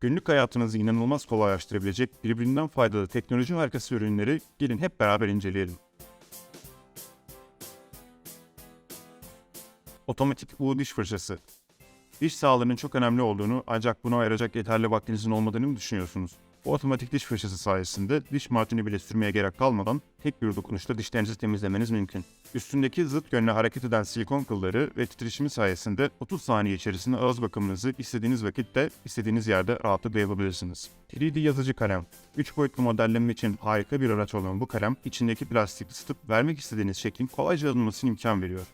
Günlük hayatınızı inanılmaz kolaylaştırabilecek birbirinden faydalı teknoloji harikası ürünleri gelin hep beraber inceleyelim. Otomatik U diş fırçası. Diş sağlığının çok önemli olduğunu ancak buna ayıracak yeterli vaktinizin olmadığını mı düşünüyorsunuz? Bu otomatik diş fırçası sayesinde diş macunu bile sürmeye gerek kalmadan tek bir dokunuşta dişlerinizi temizlemeniz mümkün. Üstündeki zıt yönle hareket eden silikon kılları ve titreşimi sayesinde 30 saniye içerisinde ağız bakımınızı istediğiniz vakitte istediğiniz yerde rahatlıkla yapabilirsiniz. 3D yazıcı kalem. 3 boyutlu modelleme için harika bir araç olan bu kalem içindeki plastik ısıtıp vermek istediğiniz şeklin kolayca alınmasına imkan veriyor.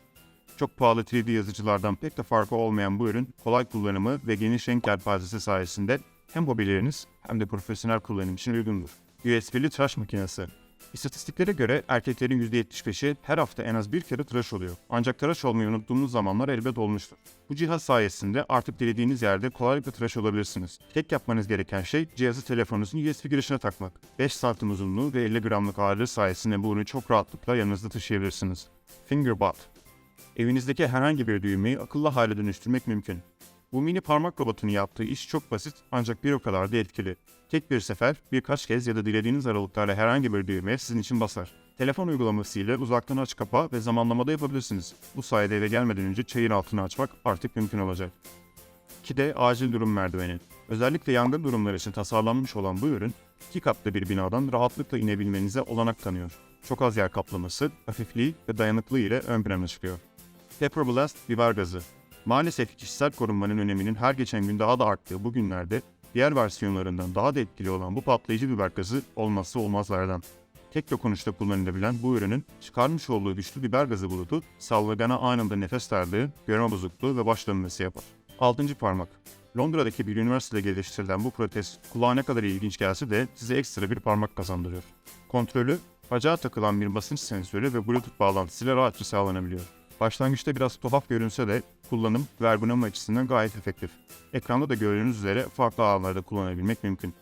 Çok pahalı 3D yazıcılardan pek de farkı olmayan bu ürün kolay kullanımı ve geniş renk yelpazesi sayesinde hem hobileriniz hem de profesyonel kullanım için uygundur. USB'li tıraş makinesi. İstatistiklere göre erkeklerin %75'i her hafta en az bir kere tıraş oluyor. Ancak tıraş olmayı unuttuğunuz zamanlar elbet olmuştur. Bu cihaz sayesinde artık dilediğiniz yerde kolaylıkla tıraş olabilirsiniz. Tek yapmanız gereken şey cihazı telefonunuzun USB girişine takmak. 5 santim uzunluğu ve 50 gramlık ağırlığı sayesinde bu ürünü çok rahatlıkla yanınızda taşıyabilirsiniz. Fingerbot. Evinizdeki herhangi bir düğmeyi akıllı hale dönüştürmek mümkün. Bu mini parmak robotunu yaptığı iş çok basit ancak bir o kadar da etkili. Tek bir sefer birkaç kez ya da dilediğiniz aralıklarla herhangi bir düğmeye sizin için basar. Telefon uygulaması ile uzaktan aç kapa ve zamanlamada yapabilirsiniz. Bu sayede eve gelmeden önce çayın altını açmak artık mümkün olacak. 2'de acil durum merdiveni. Özellikle yangın durumları için tasarlanmış olan bu ürün, iki katlı bir binadan rahatlıkla inebilmenize olanak tanıyor. Çok az yer kaplaması, hafifliği ve dayanıklılığı ile ön plana çıkıyor. Pepper Blast biber gazı. Maalesef kişisel korunmanın öneminin her geçen gün daha da arttığı bu günlerde diğer versiyonlarından daha da etkili olan bu patlayıcı biber gazı olmazsa olmazlardan. Tek dokunuşta kullanılabilen bu ürünün çıkarmış olduğu güçlü biber gazı bulutu salgana anında nefes darlığı, görme bozukluğu ve baş dönmesi yapar. 6. parmak. Londra'daki bir üniversitede geliştirilen bu protez kulağa ne kadar ilginç gelse de size ekstra bir parmak kazandırıyor. Kontrolü, bacağa takılan bir basınç sensörü ve bluetooth bağlantısıyla rahatça sağlanabiliyor. Başlangıçta biraz tuhaf görünse de kullanım ve ergonomi açısından gayet efektif. Ekranda da gördüğünüz üzere farklı alanlarda kullanabilmek mümkün.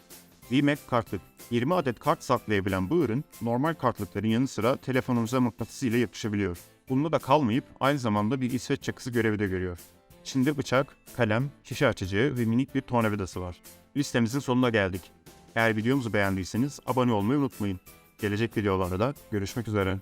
VMAC kartlık. 20 adet kart saklayabilen bu ürün normal kartlıkların yanı sıra telefonunuza mıknatıs ile yapışabiliyor. Bununla da kalmayıp aynı zamanda bir İsveç çakısı görevi de görüyor. İçinde bıçak, kalem, şişe açıcı ve minik bir tornavidası var. Listemizin sonuna geldik. Eğer videomuzu beğendiyseniz abone olmayı unutmayın. Gelecek videolarda görüşmek üzere.